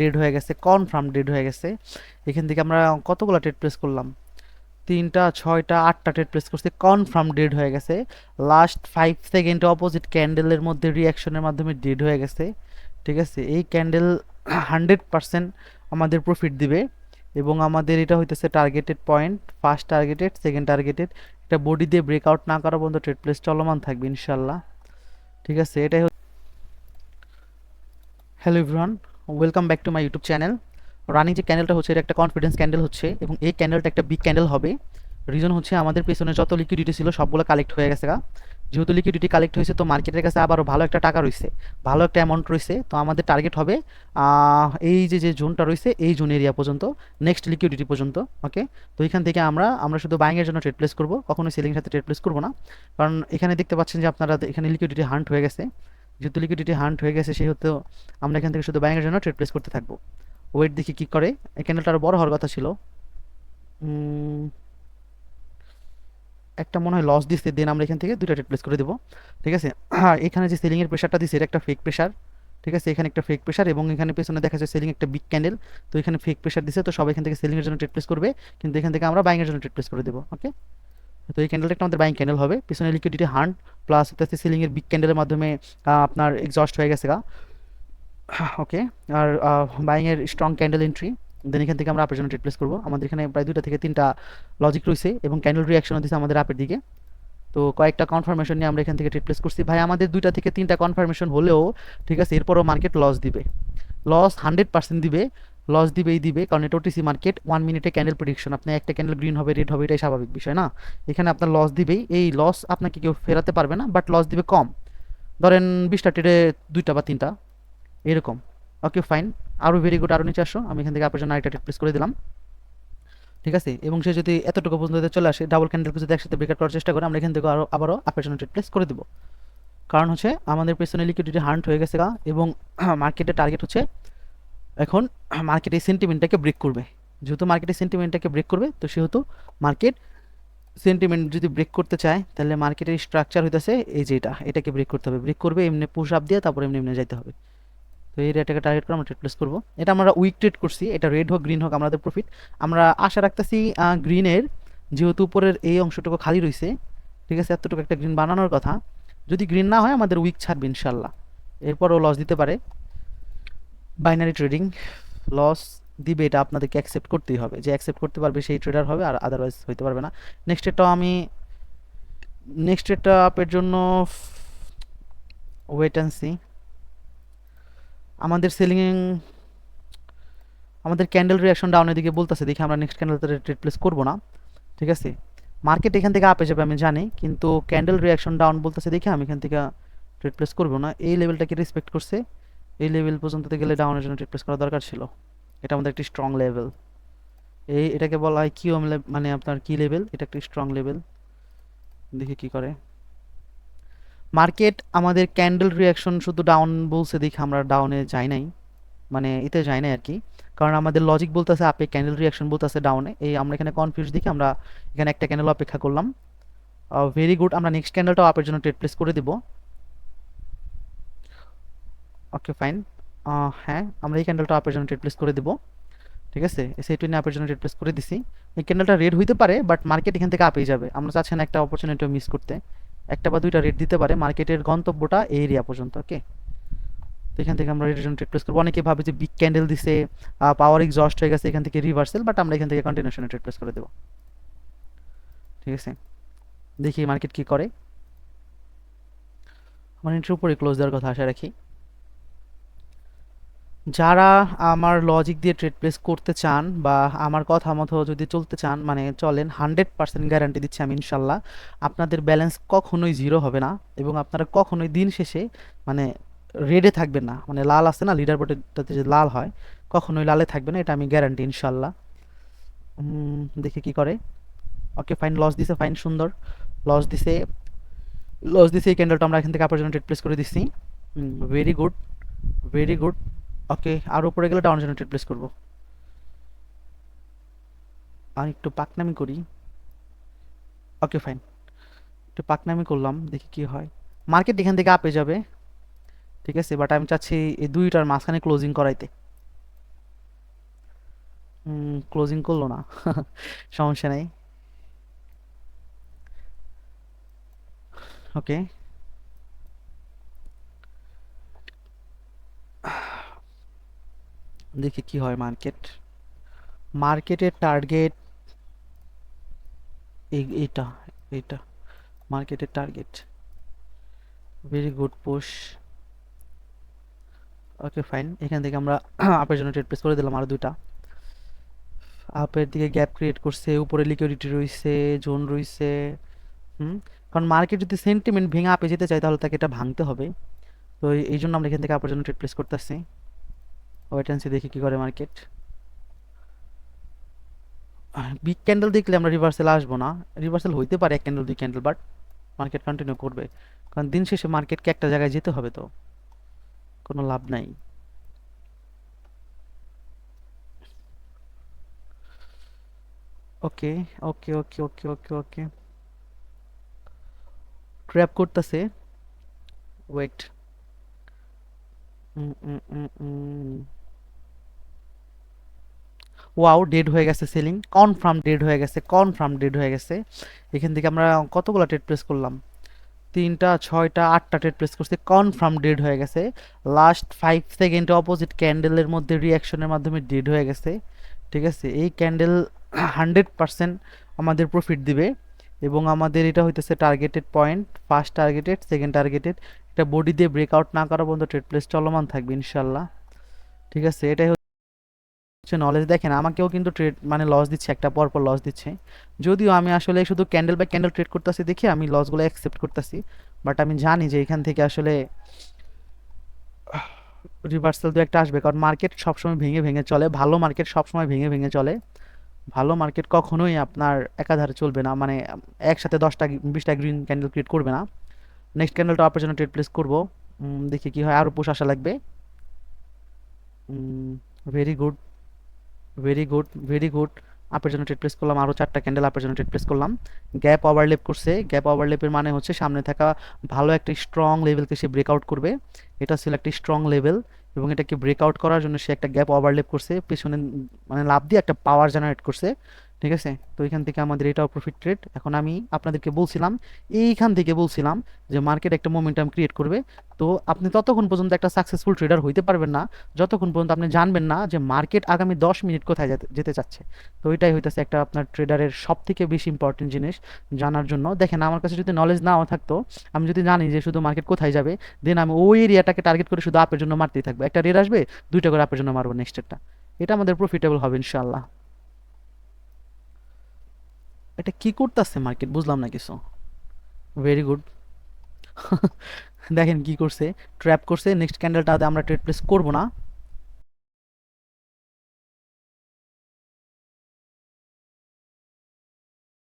Dead হয়ে গেছে confirm dead হয়ে গেছে। এখান থেকে আমরা কতগুলো ট্রেড প্লেস করলাম? তিনটা, ছয়টা, আটটা ট্রেড প্লেস করছি কনফার্ম ডেড হয়ে গেছে। লাস্ট ফাইভ সেকেন্ড অপোজিট ক্যান্ডেলের মধ্যে রিয়াকশনের মাধ্যমে ডেড হয়ে গেছে। ঠিক আছে? এই ক্যান্ডেল হান্ড্রেড পারসেন্ট আমাদের প্রফিট দিবে এবং আমাদের এটা হইতেছে targeted point first targeted second targeted এটা বডি দিয়ে ব্রেকআউট না করা পর্যন্ত ট্রেড প্লেস চলমান থাকবে ইনশাল্লাহ ঠিক আছে? এটাই hello everyone welcome back to my YouTube channel running যে ক্যান্ডেলটা হচ্ছে এটা একটা কনফিডেন্স ক্যান্ডেল হচ্ছে এবং এই ক্যান্ডেলটা একটা বিগ ক্যান্ডেল হবে। রিজন হচ্ছে আমাদের পেছনে যত লিকুইডিটি ছিল, সবগুলো কালেক্ট হয়ে গেছে যেহেতু লিকুইডিটি কালেক্ট হয়েছে, তো মার্কেটের কাছে আবারও ভালো একটা টাকা রয়েছে, ভালো একটা অ্যামাউন্ট রয়েছে। তো আমাদের টার্গেট হবে এই যে যে জোনটা রয়েছে, এই জোন এরিয়া পর্যন্ত নেক্সট লিকুইডিটি পর্যন্ত ওকে তো এখান থেকে আমরা আমরা শুধু বাইংয়ের জন্য ট্রেড প্লেস করব কখনো সেলিংয়ের সাথে ট্রেড প্লেস করব না। কারণ এখানে দেখতে পাচ্ছেন যে আপনারা এখানে লিকুইডিটি হান্ট হয়ে গেছে। যেহেতু লিকুইডিটি হান্ট হয়ে গেছে, সেহেতু আমরা এখান থেকে শুধু ব্যাংকের জন্য ট্রেড প্লেস করতে থাকব। ওয়েট দেখি কি করে। এই ক্যান্ডেলটা আরও বড় হওয়ার কথা ছিল। একটা মনে হয় লস দিচ্ছে দেন আমরা এখান থেকে দুইটা ট্রেড প্লেস করে দেবো। ঠিক আছে? আর এখানে যে সেলিংয়ের প্রেশারটা দিচ্ছে এটা একটা ফেক প্রেশার ঠিক আছে? এখানে একটা ফেক প্রেশার এবং এখানে পেছনে দেখা যাচ্ছে সেলিং একটা বিগ ক্যান্ডেল তো এখানে ফেক প্রেশার দিচ্ছে তো সবাই এখান থেকে সেলিংয়ের জন্য ট্রেড প্লেস করবে। কিন্তু এখান থেকে আমরা বাইংয়ের জন্য ট্রেড প্লেস করে দেবো ওকে তো এই ক্যান্ডেলটা আমাদের বাইং ক্যান্ডেল হবে। পিছনে লিকুইডিটি হান্ড প্লাস হচ্ছে সিলিংয়ের বিগ ক্যান্ডেলের মাধ্যমে আপনার এক্সস্ট হয়ে গেছে গা। ওকে আর বাইংয়ের স্ট্রং ক্যান্ডেল এন্ট্রি দেন এখান থেকে আমরা আপের জন্য ট্রেড করব। আমাদের এখানে প্রায় দুইটা থেকে তিনটা লজিক রয়েছে এবং ক্যান্ডেল রিয়াকশনও দিচ্ছে আমাদের আপের দিকে। তো কয়েকটা কনফার্মেশন নিয়ে আমরা এখান থেকে ট্রেড করছি। ভাই, আমাদের দুইটা থেকে তিনটা কনফার্মেশন হলেও, ঠিক আছে, এরপরও মার্কেট লস দিবে। লস হান্ড্রেড পার্সেন্ট দিবে। লস দিবেই দিবে। কারণ এটা ওটিসি মার্কেট ওয়ান মিনিটে ক্যান্ডেল প্রেডিকশন আপনি একটা ক্যান্ডেল গ্রিন হবে রেড হবে, এটাই স্বাভাবিক বিষয়, না? এখানে আপনার লস দিবেই। এই লস আপনাকে কেউ ফেরাতে পারবে না বাট লস দিবে কম। ধরেন বিশটা ট্রেডে দুইটা বা তিনটা। এরকম। ওকে ফাইন আরও ভেরি গুড আরও নিচে আসো। আমি এখান থেকে আপনার জন্য আরেকটা প্লেস করে দিলাম। ঠিক আছে? এবং সে যদি এতটুকু পর্যন্ত চলে আসে ডাবল ক্যান্ডেলকে যদি একসাথে ব্রেকআউট করার চেষ্টা করে, আমরা এখান থেকে আরও, আবারও আপনার জন্য প্লেস করে দেবো। কারণ হচ্ছে, আমাদের পেছনে লিকুইডিটি হান্ট হয়ে গেছে এবং মার্কেটের টার্গেট হচ্ছে এখন মার্কেটের সেন্টিমেন্টটাকে ব্রেক করবে। যেহেতু মার্কেটের সেন্টিমেন্টটাকে ব্রেক করবে, তো সেহেতু মার্কেট সেন্টিমেন্ট যদি ব্রেক করতে চায়, তাহলে মার্কেটের স্ট্রাকচার হইতেছে এই যে এটা, এটাকে ব্রেক করতে হবে। ব্রেক করবে, এমনি পুশ আপ দিয়ে তারপর এমনি এমনি যাইতে হবে। তো এই রেটটাকে টার্গেট করে আমরা ট্রেড প্লেস করব। এটা আমরা উইক ট্রেড করছি, এটা রেড হোক গ্রিন হোক আমাদের প্রফিট আমরা আশা রাখতেছি গ্রিনের যেহেতু উপরের এই অংশটুকু খালি রয়েছে ঠিক আছে, এতটুকু একটা গ্রিন বানানোর কথা। যদি গ্রিন না হয়, আমাদের উইক ছাড়বে, ইনশাল্লাহ। এরপরও লস দিতে পারে। বাইনারি ট্রেডিং লস দিবে, এটা আপনাদেরকে অ্যাকসেপ্ট করতেই হবে। যে অ্যাকসেপ্ট করতে পারবে সেই ট্রেডার হবে, আর আদারওয়াইজ হইতে পারবে না। নেক্সট এটাও আমি নেক্সট এটা আপের জন্য ওয়েট অ্যান্ড সি আমাদের সেলিং আমাদের ক্যান্ডেল রিয়াকশন ডাউনের দিকে বলতেছে, দেখি আমরা নেক্সট ক্যান্ডেলতে ট্রেড প্লেস করব না। ঠিক আছে? মার্কেট এখান থেকে আপে যাবে, আমি জানি, কিন্তু ক্যান্ডেল রিয়াকশন ডাউন বলতেছে, দেখি আমি এখান থেকে ট্রেড প্লেস করব না। এই লেভেলটাকে রেসপেক্ট করছে এই লেভেল পর্যন্ত গেলে ডাউনের জন্য ট্রেড প্লেস করা দরকার ছিল। এটা আমাদের একটি স্ট্রং লেভেল এই এটাকে বলা হয় কিউ মানে আপনার কি লেভেল এটা একটি স্ট্রং লেভেল দেখি কি করে। মার্কেট আমাদের ক্যান্ডেল রিয়াকশন শুধু ডাউন বলছে দেখি আমরা ডাউনে যাই নাই। মানে এতে যাই নাই আর কি কারণ আমাদের লজিক বলতেছে আপে ক্যান্ডেল রিয়াকশন বলতেছে ডাউনে এই আমরা এখানে কনফিউজ দেখি আমরা এখানে একটা ক্যান্ডেল অপেক্ষা করলাম। ভেরি গুড আমরা নেক্সট ক্যান্ডেলটাও আপের জন্য ট্রেড প্লেস করে দিব। ওকে ফাইন হ্যাঁ আমরা এই ক্যান্ডেলটা আপের জন্য ট্রেড প্লেস করে দেবো। ঠিক আছে? সেইটু নিয়ে আপের জন্য ট্রেড প্লেস করে দিছি। এই ক্যান্ডেলটা রেড হইতে পারে বাট মার্কেট এখান থেকে আপেই যাবে। আমরা চাচ্ছি না একটা অপরচুনিটিও মিস করতে। একটা বা দুইটা রেট দিতে পারে। মার্কেটের গন্তব্যটা এই এরিয়া পর্যন্ত ওকে তো এখান থেকে আমরা রেটের জন্য ট্রেড প্লেস করব। অনেকে ভাবে যে বিগ ক্যান্ডেল দিছে পাওয়ার এক্সস্ট হয়ে গেছে, এখান থেকে রিভার্সাল বাট আমরা এখান থেকে কন্টিনিউশনে ট্রেড প্লেস করে দেবো। ঠিক আছে? দেখি মার্কেট কি করে। আমার এন্ট্রির উপরে ক্লোজ দেওয়ার কথা আশা রাখি। যারা আমার লজিক দিয়ে ট্রেড প্লেস করতে চান বা আমার কথা মতো যদি চলতে চান মানে চলেন হান্ড্রেড পার্সেন্ট গ্যারান্টি দিচ্ছি আমি ইনশাল্লাহ, আপনাদের ব্যালেন্স কখনোই জিরো হবে না এবং আপনারা কখনোই দিন শেষে মানে রেডে থাকবেন না। মানে লাল আছে না লিডার বোর্ডেরটাতে যে লাল হয়, কখনোই লালে থাকবে না, এটা আমি গ্যারান্টি ইনশাল্লাহ। দেখি কি করে। ওকে ফাইন লস দিছে ফাইন সুন্দর। লস দিছে লস দিছে এই ক্যান্ডেলটা আমরা এখান থেকে আপনার জন্য ট্রেড প্লেস করে দিচ্ছি। Very good very good okay আর উপরে গেলে ডাউন জন্য ট্রেড প্লেস করব। আর একটু পাকনামি করি। ওকে ফাইন একটু পাকনামি করলাম, দেখি কি হয়। মার্কেট এখান থেকে আপে যাবে। ঠিক আছে বাট আমি চাচ্ছি এই দুইটার মাঝখানে ক্লোজিং করাইতে। ক্লোজিং করল না। সমস্যা নেই। ওকে দেখি কি হয় মার্কেট মার্কেটের টার্গেট এই, এইটা এইটা। মার্কেটের target very good push okay fine এখান থেকে আমরা আপের জন্য ট্রেড প্লেস করে দিলাম আরও দুইটা। আপের দিকে গ্যাপ ক্রিয়েট করছে, উপরে লিকুইডিটি রইছে জোন রইছে। হুম? কারণ মার্কেট যদি সেন্টিমেন্ট ভেঙে আপে যেতে চায়, তাহলে তাকে এটা ভাঙতে হবে। তো এই জন্য আমরা এখান থেকে আপের জন্য ট্রেড প্লেস করতেছি। ওয়েট দেখি কি করে মার্কেট বিগ ক্যান্ডেল দেখলে আমরা রিভার্সেল আসব না। রিভার্সেল হইতে পারে এক ক্যান্ডেল দুই ক্যান্ডেল বাট মার্কেট কন্টিনিউ করবে। কারণ দিন শেষে মার্কেটকে একটা জায়গায় যেতে হবে তো। কোনো লাভ নাই। Okay okay okay okay okay okay trap করতেছে। ওয়েট ওয়াও ডেড হয়ে গেছে সেলিং কনফার্ম ডেড হয়ে গেছে কনফার্ম ডেড হয়ে গেছে। এখান থেকে আমরা কতগুলো ট্রেড প্লেস করলাম? তিনটা, ছয়টা, আটটা ট্রেড প্লেস করছি কনফার্ম ডেড হয়ে গেছে। লাস্ট ফাইভ সেকেন্ডে অপোজিট ক্যান্ডেলের মধ্যে রিয়াকশনের মাধ্যমে ডেড হয়ে গেছে। ঠিক আছে? এই ক্যান্ডেল হান্ড্রেড পার্সেন্ট আমাদের প্রফিট দিবে এবং আমাদের এটা হইতেছে targeted point first targeted second targeted এটা বডি দিয়ে ব্রেকআউট না করা পর্যন্ত ট্রেড প্লেস চলমান থাকবে ইনশাল্লাহ ঠিক আছে? এটাই হচ্ছে নলেজ দেখেন আমাকেও কিন্তু ট্রেড মানে লস দিচ্ছে, একটা পর পর লস দিচ্ছে। যদিও আমি আসলে শুধু ক্যান্ডেল বাই ক্যান্ডেল ট্রেড করতেছি দেখে আমি লসগুলো অ্যাকসেপ্ট করতেছি বাট আমি জানি যে এখান থেকে আসলে রিভার্সাল দু একটা আসবে, কারণ মার্কেট সবসময় ভেঙে ভেঙে চলে, ভালো মার্কেট সবসময় ভেঙে ভেঙে চলে। ভালো মার্কেট কখনোই আপনার একাধারে চলবে না মানে একসাথে দশটা, বিশটা গ্রিন ক্যান্ডেল ক্রিয়েট করবে না। নেক্সট ক্যান্ডেলটা আপনার জন্য ট্রেড প্লেস করব দেখি কি হয় আরও পুশ আসা লাগবে। Very good very good very good আপের জন্য ট্রেড প্লেস করলাম আরও চারটা ক্যান্ডেল আপের জন্য ট্রেড প্লেস করলাম। গ্যাপ ওভারলেপ করছে গ্যাপ ওভারলেপের মানে হচ্ছে সামনে থাকা ভালো একটা স্ট্রং লেভেলকে সে ব্রেকআউট করবে। এটা ছিল একটি স্ট্রং লেভেল এবং এটাকে ব্রেকআউট করার জন্য সে একটা গ্যাপ ওভারলেপ করছে, পেছনে মানে লাভ দিয়ে একটা পাওয়ার জেনারেট করছে। ঠিক আছে? তো এখান থেকে আমাদের এটাও প্রফিট ট্রেড এখন আমি আপনাদেরকে বলছিলাম, এইখান থেকে বলছিলাম যে মার্কেট একটা মোমেন্টাম ক্রিয়েট করবে। তো আপনি ততক্ষণ পর্যন্ত একটা সাকসেসফুল ট্রেডার হইতে পারবেন না। যতক্ষণ পর্যন্ত আপনি জানবেন না যে মার্কেট আগামী দশ মিনিট কোথায় যেতে চাচ্ছে তো এটাই হইতেছে একটা আপনার ট্রেডারের সব থেকে বেশি ইম্পর্টেন্ট জিনিস জানার জন্য। দেখেন, আমার কাছে যদি নলেজ নাও থাকতো, আমি যদি জানি যে শুধু মার্কেট কোথায় যাবে দেন আমি ওই এরিয়াটাকে টার্গেট করে শুধু আপের জন্য মারতেই থাকব। একটা রেড আসবে, দুইটা করে আপের জন্য মারবো নেক্সটেরটা এটা আমাদের প্রফিটেবল হবে ইনশাল্লাহ এটা কি করতেছে মার্কেট? বুঝলাম না কিছু। ভেরি গুড দেখেন কি করছে ট্র্যাপ করছে নেক্সট ক্যান্ডেলটাতে আমরা ট্রেড প্লেস করব না।